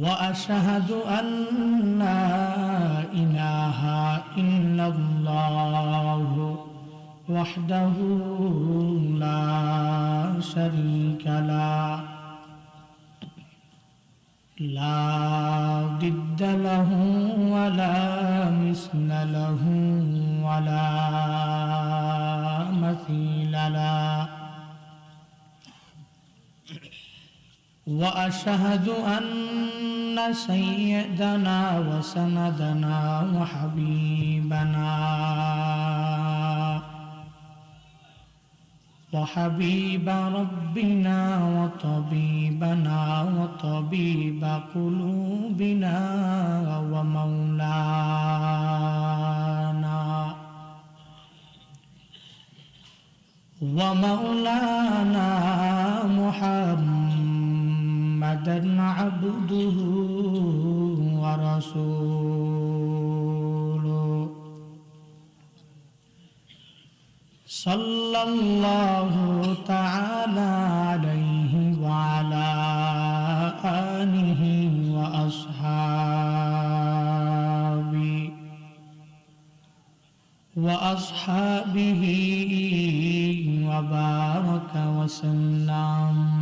وأشهد أن لا إله إلا الله وحده لا شريك له. لا ضد له ولا مثل له ولا مثيل له. وأشهد أن سيدنا وسندنا وحبيبنا. وحبيب ربنا وطبيبنا وطبيب قلوبنا ومولانا. ومولانا محمدا عبده ورسوله. صلى الله تعالى عليه وعلى آله وأصحابه وأصحابه وبارك وسلم.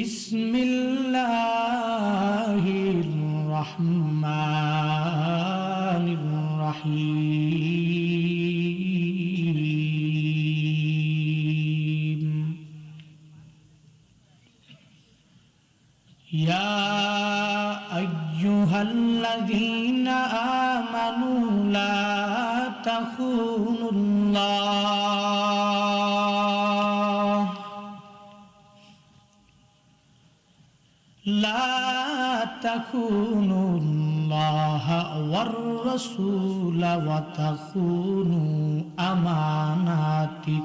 بسم الله الرحمن الرحيم. يا أيها الذين آمنوا لا تخونوا لا تخونوا الله والرسول وتخونوا أماناتكم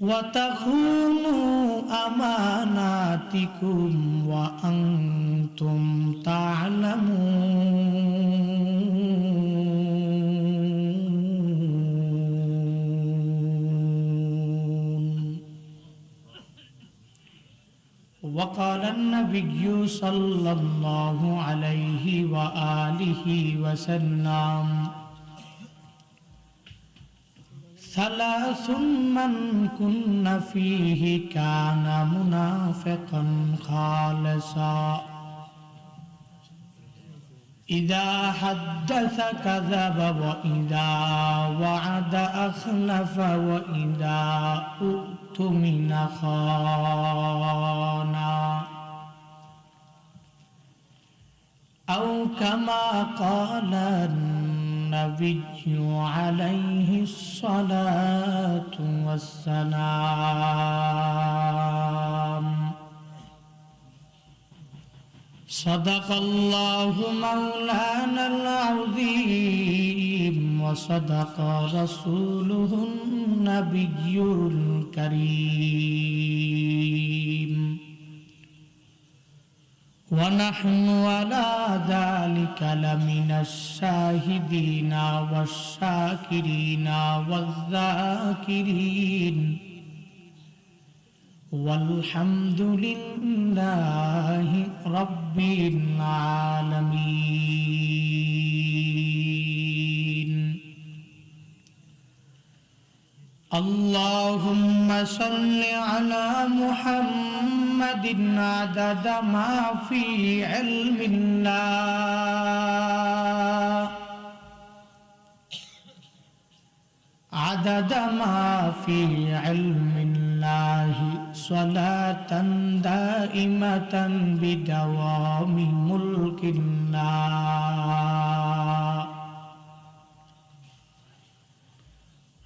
وتخونوا أماناتكم وأنتم تعلمون وقال النبي صلى الله عليه وآله وسلم ثلاث من كن فيه كان منافقا خالصا. إذا حدث كذب وإذا وعد أخلف وإذا أؤتمن خانا أو كما قال النبي عليه الصلاة والسلام. صدق الله مولانا العظيم. وصدق رسوله النبي الكريم. ونحن على ذلك لمن الشاهدين والشاكرين والذاكرين. والحمد لله رب العالمين. اللهم صل على محمد عدد ما في علم الله. عدد ما في علم الله. صلاة دائمة بدوام ملك الله.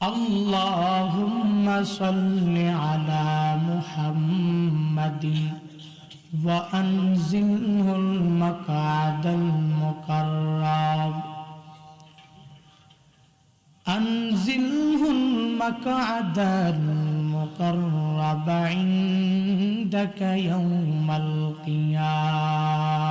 اللهم صل على محمد وأنزله المقعد المقرب. أنزله المقعد المقرب عندك يوم القيامة.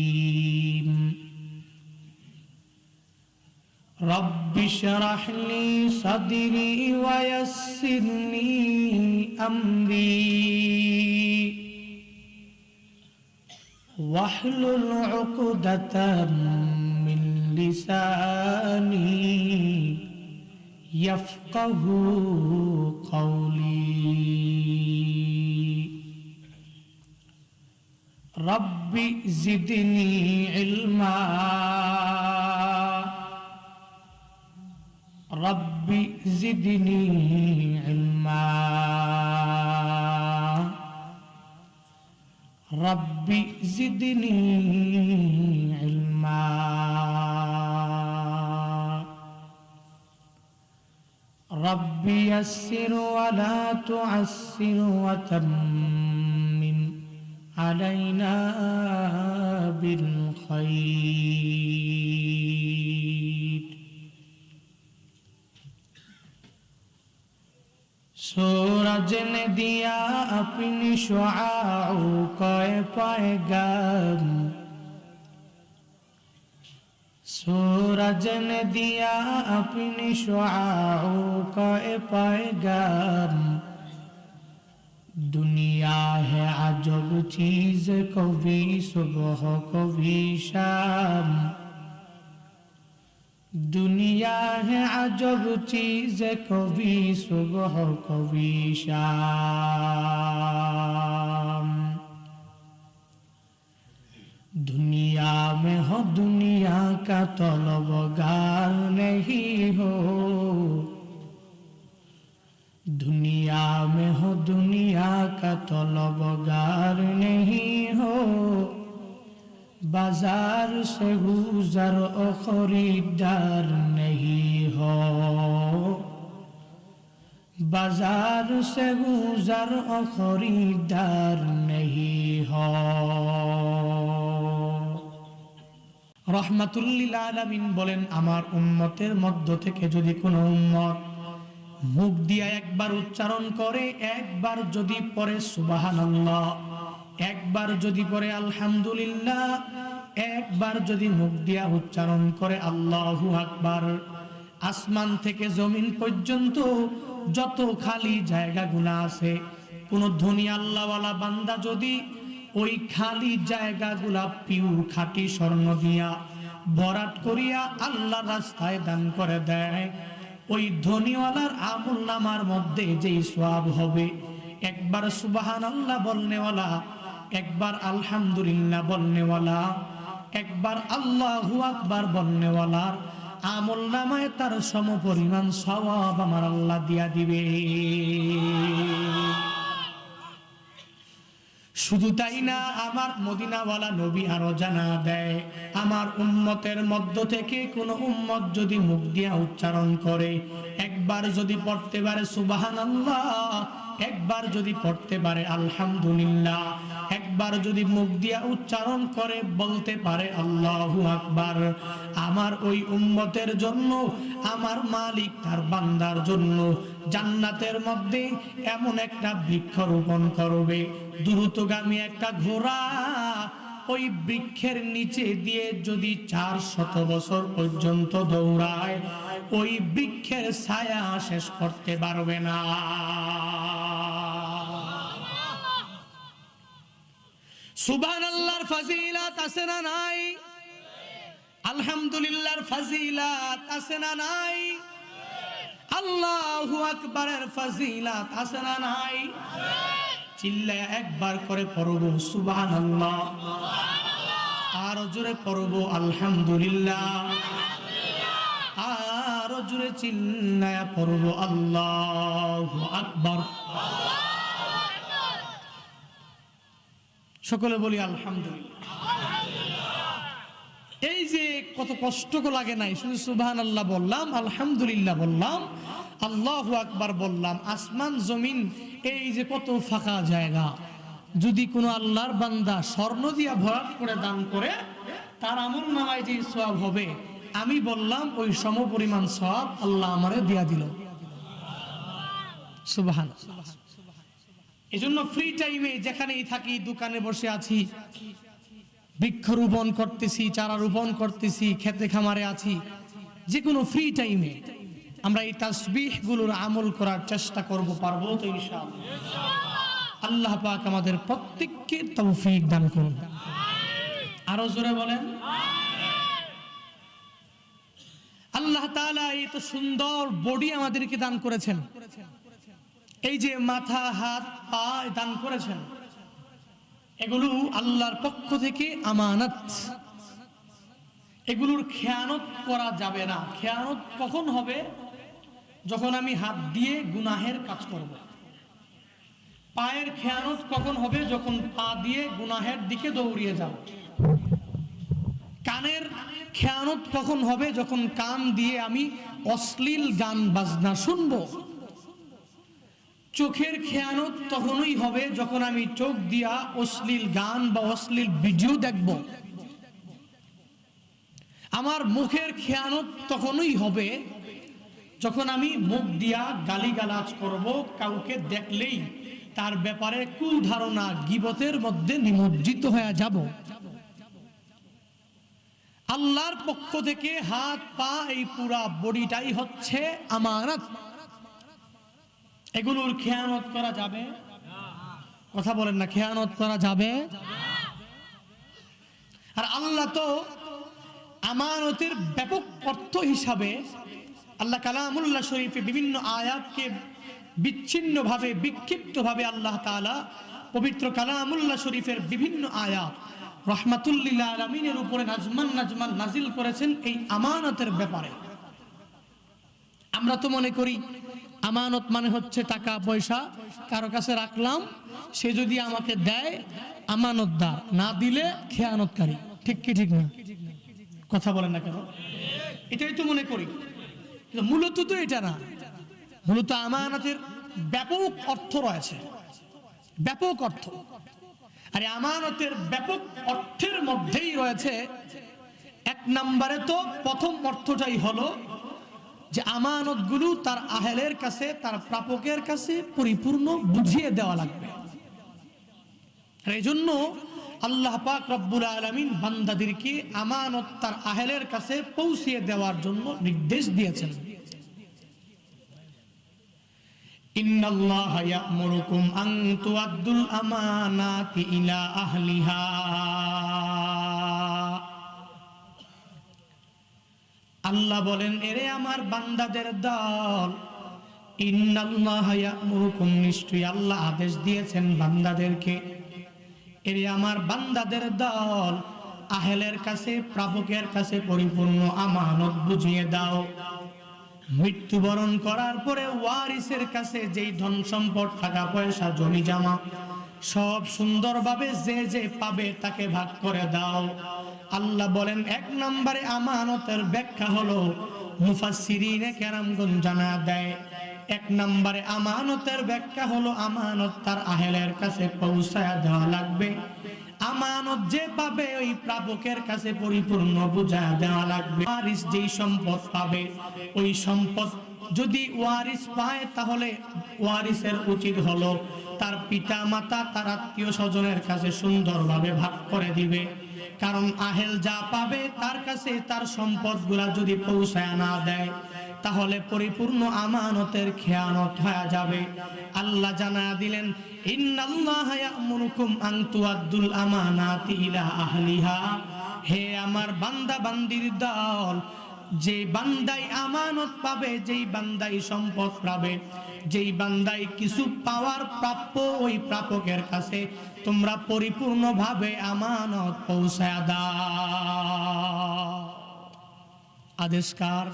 رب اشرح لي صدري ويسر لي أمري. واحلل عقدة من لساني يفقه قولي. رب زدني علما. رب زدني علما. رب زدني علما. رب يسر ولا تعسر وتمم علينا بالخير. সূরজনে দিয়া আপনি শুআউ কয় পায়গাম। সূরজনে দিয়া আপনি শুআউ কয় পায়গাম। দুনিয়া হে আজব চিজ কবি, সুবহ কবি শাম। दुनिया है अजब चीज कभी सुबह कभी शाम दुनिया में हो दुनिया का तलबगार नहीं हो दुनिया में हो दुनिया का तलबगार नहीं हो बाजार से गुजर ओ खरीदार नहीं हो बाजार से गुजर ओ खरीदार नहीं हो রহমাতুল্লিল আলামিন বলেন আমার উম্মতের মধ্য থেকে যদি কোনো উম্মত মুখ দিয়া একবার উচ্চারণ করে একবার যদি পরে সুবাহানাল্লাহ একবার যদি পরে আলহামদুলিল্লাহ, একবার যদি মুখ দিয়া উচ্চারণ করে আল্লাহু আকবার। আসমান থেকে জমিন পর্যন্ত যত খালি জায়গাগুলো আছে, কোন ধনী আল্লাহওয়ালা বান্দা যদি ওই খালি জায়গাগুলা পিউ খাটি স্বর্ণ দিয়া বরাট করিয়া আল্লাহ রাস্তায় দান করে দেয়, ওই ধনীওয়ালার আমল নামার মধ্যে যেই সোয়াব হবে, একবার সুবাহান আল্লাহ বলনেওয়ালা একবার আলহামদুলিল্লাহ বলনেওয়ালা একবার আল্লাহু আকবার বলনেওয়ালার আমল নামায় তার সম পরিমাণ সওয়াব আমার আল্লাহ দিয়া দিবে। শুধু তাই না, আমার মদিনাওয়ালা নবী আরও জানা দেয়, আমার উম্মতের মধ্য থেকে কোন উম্মত যদি মুখ দিয়া উচ্চারণ করে, একবার যদি পড়তে পারে সুবাহান একবার যদি পড়তে পারে, আলহামদুলিল্লাহ। একবার যদি মুখ দিয়া উচ্চারণ করে, বলতে পারে, আল্লাহু আকবার। আমার ওই উম্মতের জন্য, আমার মালিক তার বান্দার জন্য জান্নাতের মধ্যে এমন একটা বৃক্ষ রোপণ করবে। দ্রুতগামী একটা ঘোড়া ওই বৃক্ষের নিচে দিয়ে যদি চার শত বছর পর্যন্ত দৌড়ায়, ওই বৃক্ষের ছায়া শেষ করতে পারবে না। সুবান আল্লাহর ফাজিলাত আছে না নাই? আলহামদুলিল্লাহর ফাজিলাত আছে না নাই? আল্লাহু আকবারের ফাজিলাত আছে না নাই? চিল্লায় একবার করে পড়ব, সুবহানাল্লাহ। আর জোরে পড়ব, আলহামদুলিল্লাহ। আর জোরে চিল্লায় পড়ব, আল্লাহু আকবার। সকলে বলি আলহামদুলিল্লাহ। এই যে কত কষ্ট লাগে নাই, শুধু সুবহান আল্লাহ বললাম, আলহামদুলিল্লাহ বললাম, আল্লাহ আকবার বললাম, আসমান, জমিন, এই যে কত ফাঁকা জায়গা। যদি কোনো আল্লাহর বান্দা স্বর্ণ দিয়া ভরাট করে দান করে, তার আমল নামায় যে সব হবে, আমি বললাম, ওই সম পরিমাণ সব আল্লাহ আমারে দিয়া দিল। সুবহান এজন্য ফ্রি টাইমে যেখানেই থাকি, দোকানে বসে আছি। বৃক্ষরোপণ করতেছি, চারা রোপণ করতেছি খেতে খামারে আছি। যে কোনো ফ্রি টাইমে আমরা এই তাসবিহগুলোর আমল করার চেষ্টা করব, পারব তো ইনশাআল্লাহ? আল্লাহ পাক আমাদের প্রত্যেককে তৌফিক দান করুন। আরও জোরে বলেন। আল্লাহ তাআলা এই তো সুন্দর বডি আমাদেরকে দান করেছেন। এই যে মাথা, হাত পা দান করেছেন, এগুলো আল্লাহর পক্ষ থেকে আমানত। এগুলোর খেয়ানত করা যাবে না। খেয়ানত কখন হবে? যখন আমি হাত দিয়ে গুনাহের কাজ করব। পায়ের খেয়ানত কখন হবে? যখন পা দিয়ে গুনাহের দিকে দৌড়িয়ে যাব। কানের খেয়ানত কখন হবে? যখন কান দিয়ে আমি অশ্লীল গান বাজনা শুনব। চোখের খেয়ানত তখনই হবে যখন আমি চোখ দিয়া অশ্লীল গান বা অশ্লীল ভিডিও দেখব। আমার মুখের খেয়ানত তখনই হবে যখন আমি মুখ দিয়া গালিগালাজ করব, কাউকে দেখলেই তার ব্যাপারে কুধারণা গিবতের মধ্যে নিমজ্জিত হয়ে যাব। আল্লাহর পক্ষ থেকে হাত পা এই পুরা বডিটাই হচ্ছে আমানত। এগুলোর খেয়ানত করা যাবে? কথা বলেন না, খেয়ানত করা যাবে? আর আল্লাহ তো আমানতের ব্যাপক অর্থ হিসাবে আল্লাহ কালামুল্লাহ শরীফে বিভিন্ন আয়াতকে বিচ্ছিন্নভাবে, বিক্ষিপ্তভাবে আল্লাহ তাআলা পবিত্র কালামুল্লাহ শরীফের বিভিন্ন আয়াত রহমাতুল্লিল্লাহ আলমিনের উপরে নাজমান নাজমান নাজিল করেছেন এই আমানতের ব্যাপারে। আমরা তো মনে করি আমানত মানে হচ্ছে টাকা, পয়সা। কারও কাছে রাখলাম, সে যদি আমাকে দেয় আমানতদার না দিলে খেয়ানতকারী। ঠিক কি ঠিক না? কথা বলেন না কেন? এটাই তো মনে করি। মূলত তো এটা না। মূলত আমানতের ব্যাপক অর্থ রয়েছে। ব্যাপক অর্থ। আর আমানতের ব্যাপক অর্থের মধ্যেই রয়েছে, এক নম্বরে তো প্রথম অর্থটাই হলো যে আমানতগুলো তার আহেলের কাছে তার প্রাপকের কাছে পরিপূর্ণ বুঝিয়ে দেওয়া লাগবে আর এই জন্য আল্লাহ পাক রব্বুল আলমিন বান্দাদেরকে আমানত তার আহেলের কাছে পৌঁছিয়ে দেওয়ার জন্য নির্দেশ দিয়েছেন إن الله يأمركم أن تؤدوا الأمانات إلى أهلها আল্লাহ বলেন, এরে আমার বান্দাদের দল নিশ্চয়ই আল্লাহ আদেশ দিয়েছেন বান্দাদেরকে। এরে আমার বান্দাদের দল, আহেলের কাছে, প্রাপকের কাছে পরিপূর্ণ আমানত বুঝিয়ে দাও। মৃত্যুবরণ করার পরে ওয়ারিসের কাছে যেই ধন সম্পদ টাকা পয়সা জমি জামা সব সুন্দরভাবে যে যে পাবে তাকে ভাগ করে দাও। আল্লাহ বলেন, এক নম্বরে আমানতের ব্যাখ্যা হলো, মুফাসসিরিনে কেরামগঞ্জ জানা দেয়, এক নম্বরে আমানতের ব্যাখ্যা হলো, আমানত তার আহেলের কাছে পৌঁছায় দেওয়া লাগবে। আমানত যে পাবে ওই প্রাপকের কাছে পরিপূর্ণ বুঝা দেওয়া লাগবে। ওয়ারিস যেই সম্পদ পাবে, ওই সম্পদ যদি ওয়ারিস পায়, তাহলে ওয়ারিসের উচিত হলো তার পিতা মাতা তার আত্মীয় স্বজনের কাছে সুন্দরভাবে ভাগ করে দিবে। কারণ আহেল যা পাবে, তার কাছে তার সম্পদগুলা যদি পৌঁছায় না দেয়, তাহলে পরিপূর্ণ আমানতের খেয়ানত হয়ে যাবে। আল্লাহ জানা দিলেন, ইন্নাল্লাহা আমানাতি ইলা আহলিহা। হে আমার বান্দা বান্দির দল যে বান্দাই আমানত পাবে, যেই বান্দাই সম্পদ পাবে, যেই বান্দাই কিছু পাওয়ার প্রাপ্য ওই প্রাপকের কাছে তোমরা পরিপূর্ণভাবে আমানত পৌঁছায় দাও। আদেশকার?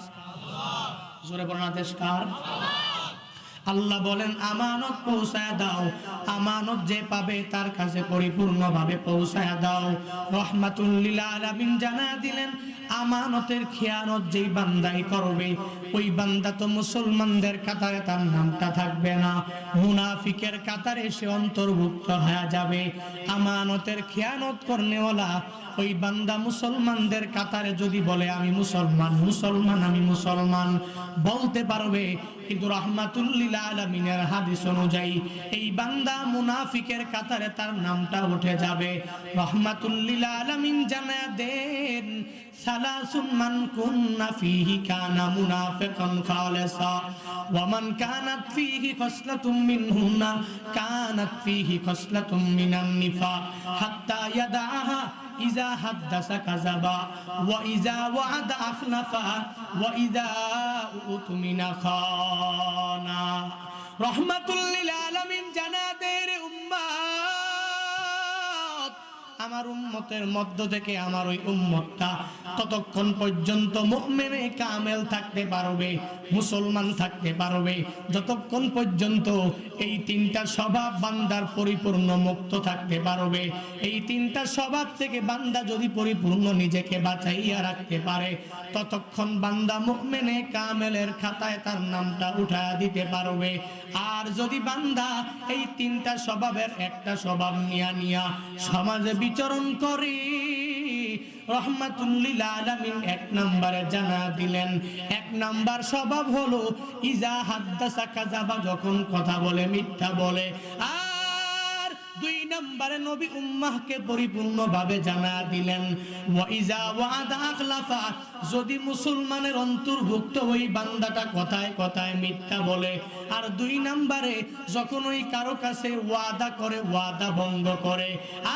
জোরে বলেন, আদেশকার। আল্লাহ বলেন, আমানত পৌঁছায় দাও। আমানত যে পাবে তার কাছে পরিপূর্ণভাবে পৌঁছায় দাও। রহমাতুল্লিল আলামিন জানা দিলেন, আমানতের খেয়ানত যেই বান্দাই করবে, ওই বান্দা তো মুসলমানদের কাতারে তার নামটা থাকবে না। মুনাফিকের কাতারে সে অন্তর্ভুক্ত হয়ে যাবে। আমানতের খেয়ানত করনেওয়ালা ওই বান্দা মুসলমানদের কাতারে যদি বলে, আমি মুসলমান মুসলমান, আমি মুসলমান, বলতে পারবে। কিন্তু রহমাতুল্লিল আলমিনের হাদিস অনুযায়ী এই বান্দা মুনাফিকের কাতারে তার নামটা উঠে যাবে। রহমাতুল্লিল আলমিন জানা দেন, সালাসুন ফিহি ফিহি ইয়াদাহা ইজা হাদ্দাসা কাযাবা ওয়া ইজা ওয়া'আদা আখলাফা ওয়া ইজা উতমিনা খানা রহমাতুল লিল আলামিন জানাদের উম্মাত আমার উম্মতের মধ্য থেকে আমার ওই উম্মতটা ততক্ষণ পর্যন্ত মুমিনে কামেল থাকতে পারবে, মুসলমান থাকতে পারবে। যতক্ষণ পর্যন্ত এই তিনটা স্বভাব বান্দার পরিপূর্ণ মুক্ত থাকতে পারবে, এই তিনটা স্বভাব থেকে বান্দা যদি পরিপূর্ণ নিজেকে বাঁচাইয়া রাখতে পারে, ততক্ষণ বান্দা মুমিনে কামেলের খাতায় তার নামটা উঠায় দিতে পারবে। আর যদি বান্দা এই তিনটা স্বভাবের একটা স্বভাব নিয়া নিয়া সমাজে বিচরণ করে। রহমাতুল্লিল এক জানা দিলেন। এক নাম্বার স্বভাব হলো, ইজা যখন কথা বলে, মিথ্যা বলে। দুই নম্বরে নবী উম্মাহকে পরিপূর্ণভাবে জানা দিলেন যদি মুসলমানের অন্তর্ভুক্ত ওই বান্দাটা কথায় কথায় মিথ্যা বলে। আর দুই নম্বরে, যখন ওই কারও কাছে ওয়াদা করে, ওয়াদা ভঙ্গ করে।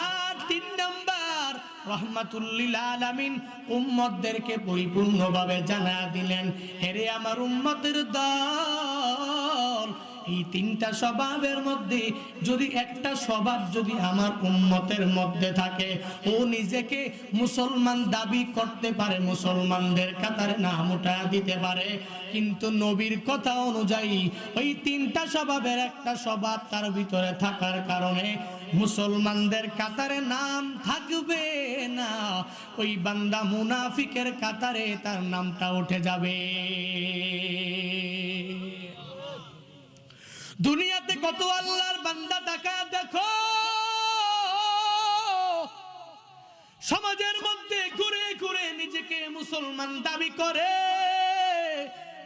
আর তিন নাম্বার, রহমাতুল্লিল আলামিন উম্মতদেরকে পরিপূর্ণভাবে জানা দিলেন, হেরে আমার উম্মতের দল। এই তিনটা স্বভাবের মধ্যে যদি একটা স্বভাব যদি আমার উম্মতের মধ্যে থাকে, ও নিজেকে মুসলমান দাবি করতে পারে, মুসলমানদের কাতারে নাম উঠা দিতে পারে, কিন্তু নবীর কথা অনুযায়ী ওই তিনটা স্বভাবের একটা স্বভাব তার ভিতরে থাকার কারণে মুসলমানদের কাতারে নাম থাকবে না। ওই বান্দা মুনাফিকের কাতারে তার নামটা উঠে যাবে। দুনিয়াতে কত আল্লাহর বান্দা টাকা দেখো। সমাজের মধ্যে ঘুরে ঘুরে নিজেকে মুসলমান দাবি করে।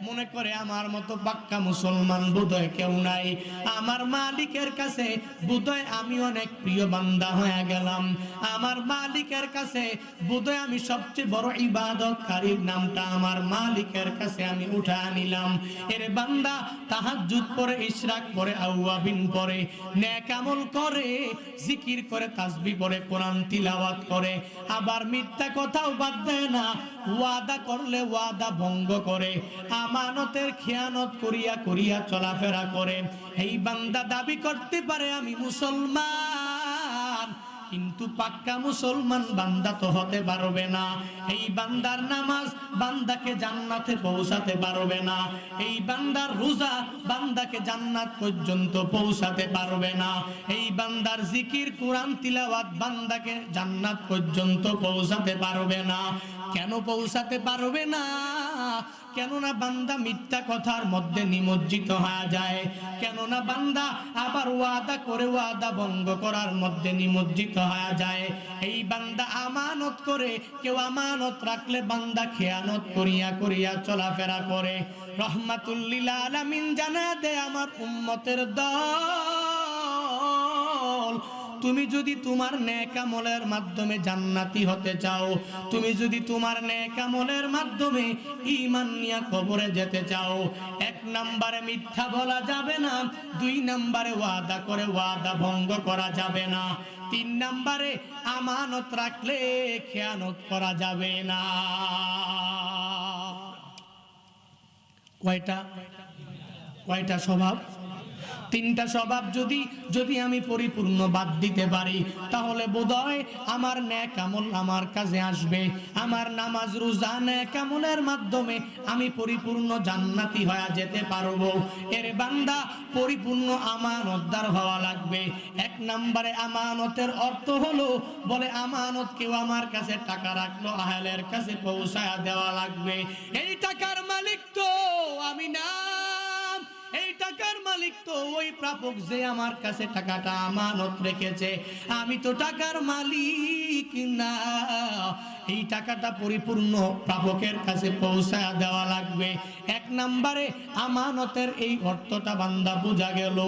মনে করে আমার মতো পাক্কা মুসলমান বোধহয় কেউ নাই। আমার মালিকের কাছে বোধহয় আমি অনেক প্রিয় বান্দা হয়ে গেলাম। আমার মালিকের কাছে বোধহয় আমি সবচেয়ে বড় ইবাদতকারীর নামটা আমার মালিকের কাছে আমি উঠা নিলাম এর বান্দা তাহাজ্জুদ পরে, ইশরাক পরে, আউয়াবিন পরে, নেক আমল করে, জিকির করে, তাসবি পরে, কোরআন তিলাওয়াত করে। আবার মিথ্যা কথাও বাদ দেয় না। ওয়াদা করলে ওয়াদা ভঙ্গ করে। আমানতের খেয়ানত করিয়া করিয়া চলাফেরা করে। এই বান্দা দাবি করতে পারে আমি মুসলমান, কিন্তু পাক্কা মুসলমান বান্দা তো হতে পারবে না। এই বান্দার নামাজ বান্দাকে জান্নাতে পৌঁছাতে পারবে না। এই বান্দার রোজা বান্দাকে জান্নাত পর্যন্ত পৌঁছাতে পারবে না। এই বান্দার জিকির, কোরআন, তিলাওয়াত বান্দাকে জান্নাত পর্যন্ত পৌঁছাতে পারবে না। কেন পৌঁছাতে পারবে না? কেননা বান্দা মিথ্যা কথার মধ্যে নিমজ্জিত হয়ে যায়। কেননা বান্দা আবার ওয়াদা করে ওয়াদা ভঙ্গ করার মধ্যে নিমজ্জিত হয়ে যায়। এই বান্দা আমানত করে, কেউ আমানত রাখলে বান্দা খেয়ানত করিয়া করিয়া চলাফেরা করে। রহমাতুল্লিল আলামিন জানা দে আমার উম্মতের দল। তুমি যদি তোমার নেকামলের মাধ্যমে জান্নাতি হতে চাও, তুমি যদি তোমার নেকামলের মাধ্যমে ঈমান নিয়ে কবরে যেতে চাও, এক নম্বরে মিথ্যা বলা যাবে না, দুই নম্বরে ওয়াদা করে ওয়াদা ভঙ্গ করা যাবে না, তিন নম্বরে আমানত রাখলে খেয়ানত করা যাবে না। কয়টা? কয়টা স্বভাব? তিনটা স্বভাব যদি যদি আমি পরিপূর্ণ বাদ দিতে পারি, তাহলে বোধহয় আমার ন্যাক আমল আমার কাজে আসবে। আমার নামাজ, রোজা ন্যাক আমলের মাধ্যমে আমি পরিপূর্ণ জান্নাতি হয়ে যেতে পারব। এর বান্দা পরিপূর্ণ আমানতদার হওয়া লাগবে। এক নম্বরে আমানতের অর্থ হলো, বলে আমানত কেউ আমার কাছে টাকা রাখল, আহলের কাছে পৌঁছায়া দেওয়া লাগবে। এই টাকার মালিক তো আমি না। টাকার মালিক তো ওই প্রাপক যে আমার কাছে টাকাটা আমানত রেখেছে। আমি তো টাকার মালিক না। এই টাকাটা পরিপূর্ণ প্রাপকের কাছে পৌঁছায় দেওয়া লাগবে। এক নম্বরে আমানতের এই অর্থটা বান্দা বোঝা গেল।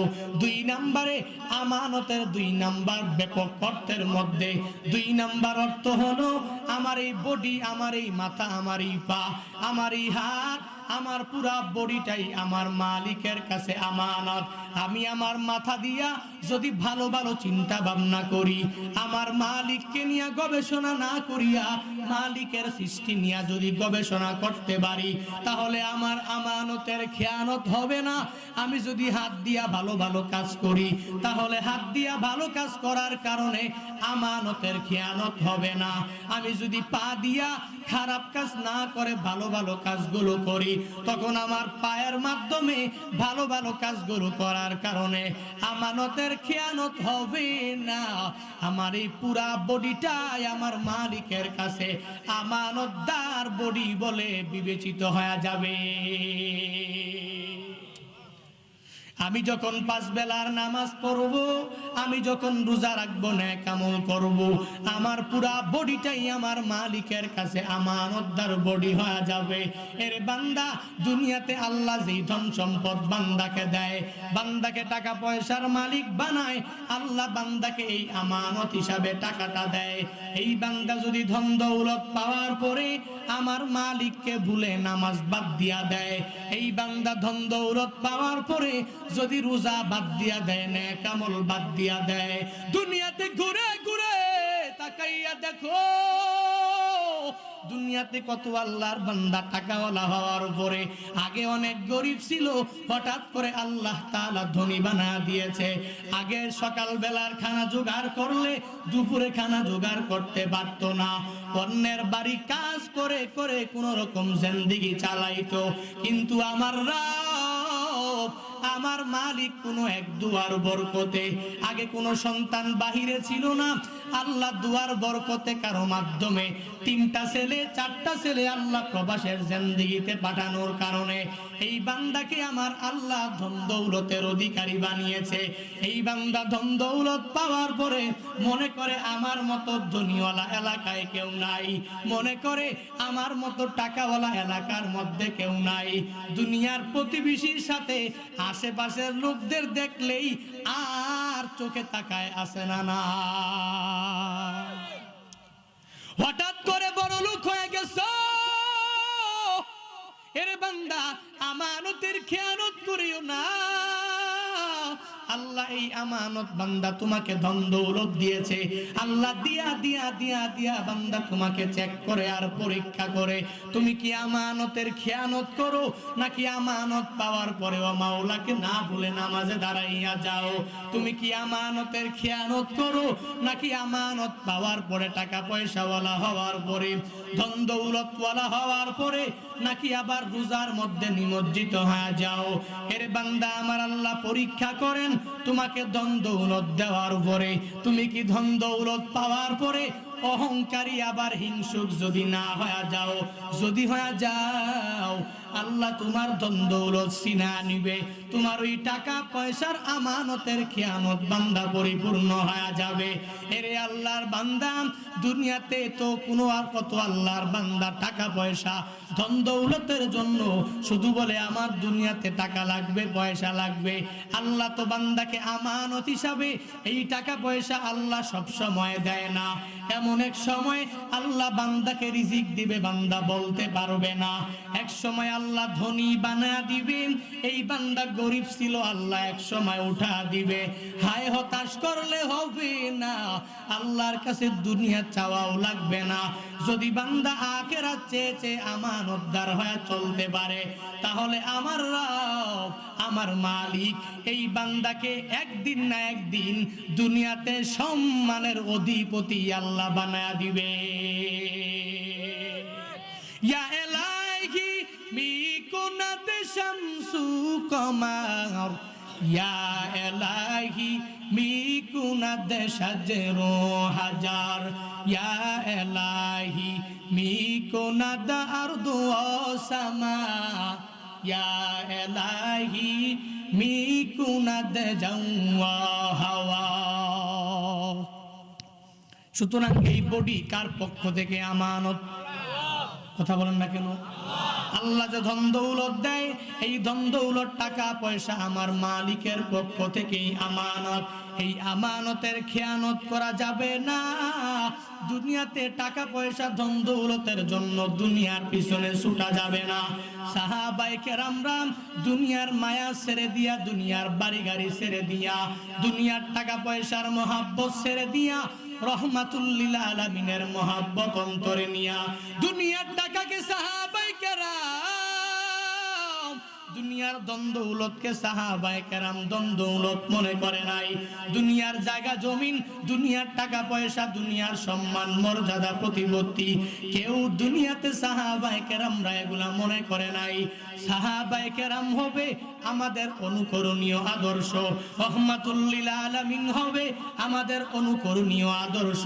দুই নম্বরে আমানতের দুই নাম্বার ব্যাপক অর্থের মধ্যে। দুই নাম্বার অর্থ হলো, আমার এই বডি আমার এই মাথা, আমার এই পা, আমার এই হাত আমার পুরা বডিটাই আমার মালিকের কাছে আমানত। আমি আমার মাথা দিয়া যদি ভালো ভালো চিন্তা ভাবনা করি, আমার মালিককে নিয়ে গবেষণা না করিয়া, মালিকের সৃষ্টি নিয়ে যদি গবেষণা করতে পারি, তাহলে আমার আমানতের খেয়ানত হবে না। আমি যদি হাত দিয়া ভালো ভালো কাজ করি, তাহলে হাত দিয়া ভালো কাজ করার কারণে আমানতের খেয়ানত হবে না। আমি যদি পা দিয়া খারাপ কাজ না করে ভালো ভালো কাজগুলো করি তখন আমার পায়ের মাধ্যমে ভালো ভালো কাজগুলো করার কারণে আমানতের খেয়ানত হবে না। আমার এই পুরা বডিটাই আমার মালিকের কাছে আমানতদার বডি বলে বিবেচিত হয়ে যাবে। আমি যখন পাঁচ বেলার নামাজ পড়ব, আমি যখন রোজা রাখব না কামল করব, আমার পুরা বডিটাই আমার মালিকের কাছে আমানতদার বডি হয়ে যাবে। এর বান্দা দুনিয়াতে আল্লাহ যেই ধন সম্পদ বান্দাকে দেয়, বান্দাকে টাকা পয়সার মালিক বানায়, আল্লাহ বান্দাকে এই আমানত হিসাবে টাকাটা দেয়। এই বান্দা যদি ধন দৌলত পাওয়ার পরে আমার মালিককে ভুলে নামাজ বাদ দিয়া দেয়, এই বান্দা ধন দৌলত পাওয়ার পরে যদি রোজা বাদ দিয়া দেয় না কামল বাদ দিয়া দেয়, দুনিয়াতে ঘুরে ঘুরে তাকাইয়া দেখো, দুনিয়াতে কত আল্লাহর বান্দা টাকাওয়ালা হওয়ার পরে আগে অনেক গরিব ছিল, হঠাৎ করে আল্লাহ তাআলা ধনী বানা দিয়েছে। আগে সকাল বেলার খানা জোগাড় করলে দুপুরে খানা জোগাড় করতে পারতো না। অন্যের বাড়ি কাজ করে করে কোন রকম জিন্দেগি চালাইতো। কিন্তু আমার রব আমার মালিক কোনো এক দুয়ার বরকতে। আগে কোনো সন্তান বাহিরে ছিল না। আল্লাহ দুয়ার বরকতে কারও মাধ্যমে তিনটা ছেলে, চারটা ছেলে আল্লাহ প্রবাসের জিন্দেগিতে পাঠানোর কারণে এই বান্দাকে আমার আল্লাহ ধন দৌলতের অধিকারী বানিয়েছে। এই বান্দা ধন দৌলত পাওয়ার পরে মনে করে আমার মতো ধনীওয়ালা এলাকায় কেউ নাই। মনে করে আমার মতো টাকাওয়ালা এলাকার মধ্যে কেউ নাই। দুনিয়ার প্রতিবেশীর সাথে আশেপাশের লোকদের দেখলেই আর চোখে তাকায় আসে না না। হঠাৎ করে বড় লোক হয়ে গেছ। এর বান্দা, আমানতের খেয়ানত করিও না। আল্লাহ এই আমানত বান্দা তোমাকে ধন দৌলত দিয়েছে। আল্লাহ দিয়া দিয়া দিয়া দিয়া বান্দা তোমাকে চেক করে আর পরীক্ষা করে। তুমি কি আমানতের খেয়ানত করো? নাকি আমানত পাওয়ার পরেও মাওলাকে না ভুলে নামাজে দাঁড়াইয়া যাও? তুমি কি আমানতের খেয়ানত করো? নাকি আমানত পাওয়ার পরে টাকা পয়সাওয়ালা হওয়ার পরে, ধন দৌলতওয়ালা হওয়ার পরে, নাকি আবার রোজার মধ্যে নিমজ্জিত হয়ে যাও? এর বান্দা আমার আল্লাহ পরীক্ষা করেন তোমাকে ধন দৌলত দেওয়ার পরে তুমি কি ধন দৌলত পাওয়ার পরে অহংকারী আবার হিংসুক যদি না হয়ে যাও, যদি হয়ে যাও, আল্লাহ তোমার দ্বন্দ্বলত সিনা নিবে। তোমার ওই টাকা পয়সার আমানতের খেয়ানত বান্দা পরিপূর্ণ হয়ে যাবে। এরে আল্লাহর বান্দা, দুনিয়াতে তো কোনো আর কত আল্লাহর বান্দা টাকা পয়সা ধন দৌলতের জন্য শুধু বলে আমার দুনিয়াতে টাকা লাগবে, পয়সা লাগবে। আল্লাহ তো বান্দাকে আমানত হিসাবে এই টাকা পয়সা আল্লাহ সব সময় দেয় না। এমন এক সময় আল্লাহ বান্দাকে রিজিক দিবে, বান্দা বলতে পারবে না। এক সময় আল্লাহ ধনী বানা দিবে, এই বান্দা গরিব ছিল, আল্লাহ এক সময় উঠা দিবে। হায় হতাশ করলে হবে না, আল্লাহর কাছে দুনিয়া চাওয়াও লাগবে না। যদি বান্দা আখেরা চেয়ে চেয়ে আমার উদ্ধার হয়ে চলতে পারে, তাহলে আমার রব, আমার মালিক, এই বান্দাকে একদিন না একদিন দুনিয়াতে সম্মানের অধিপতি আল্লাহ বানায়া দিবে। ইয়া এলাহি মিকুনাতে শামসু কমার। ইয়া সুতরাং এই বডি কার পক্ষ থেকে আমানত? কথা বলেন না কেন? আল্লাহ যে ধন দৌলত দেয়, এই ধন দৌলত টাকা পয়সা আমার মালিকের পক্ষ থেকেই আমানত। এই আমানতের খেয়ানত করা যাবে না। দুনিয়াতে টাকা পয়সা ধন দৌলতের জন্য দুনিয়ার পিছনে ছুটা যাবে না। সাহাবাইকে রাম রাম, দুনিয়ার মায়া ছেড়ে দিয়া, দুনিয়ার বাড়ি গাড়ি ছেড়ে দিয়া, দুনিয়ার টাকা পয়সার মহাব্বত ছেড়ে দিয়া রহমাতুল্লিল আলমিনের মহাব্বত অন্তরে নিয়া দুনিয়ার টাকাকে সাহাবাই কেরাম, দুনিয়ার দ্বন্দ্ব উলতকে সাহাবাই কেরাম দ্বন্দ্ব উলত মনে করে নাই। দুনিয়ার জায়গা, জমিন, দুনিয়ার টাকা, পয়সা, দুনিয়ার সম্মান, মর্যাদা, প্রতিপত্তি, কেউ দুনিয়াতে সাহাবাই কেরামরা এগুলা মনে করে নাই। কেরাম হবে আমাদের অনুকরণীয় আদর্শ। রহমাতুল্লিল আলামিন হবে আমাদের অনুকরণীয় আদর্শ।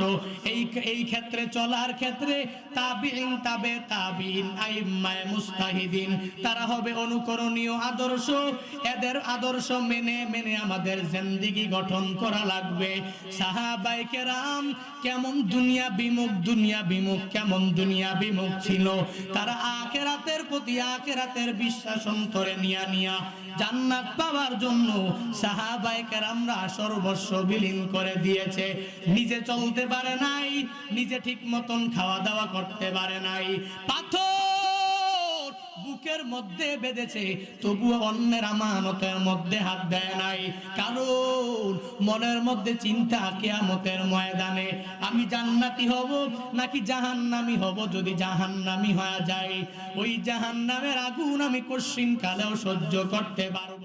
এই এই ক্ষেত্রে চলার ক্ষেত্রে তাবিন তাবে তাবিন আইম্মায় মুস্তাহিদিন, তারা হবে অনুকরণীয় আদর্শ। এদের আদর্শ মেনে মেনে আমাদের জিন্দেগি গঠন করা লাগবে। সাহাবাই কেরাম কেমন দুনিয়া বিমুখ দুনিয়া বিমুখ, কেমন দুনিয়া বিমুখ ছিল? তারা আখেরাতের প্রতি, আখেরাতের বিশ্বাস অন্তরে নিয়া নিয়া জান্নাত পাওয়ার জন্য সাহাবাইকার আমরা সর্বস্ব বিলীন করে দিয়েছে। নিজে চলতে পারে নাই, নিজে ঠিক মতন খাওয়া দাওয়া করতে পারে নাই। পাথর বুকের মধ্যে বেঁধেছে, তবুও অন্যের আমানতের মধ্যে হাত দেয় নাই। কারণ মনের মধ্যে চিন্তা কেয়ামতের ময়দানে, আমি জান্নাতি হব নাকি জাহান্নামি হব যদি জাহান্নামি হয়ে যায়? ওই জাহান্নামের আগুন আমি কশিন কালেও সহ্য করতে পারব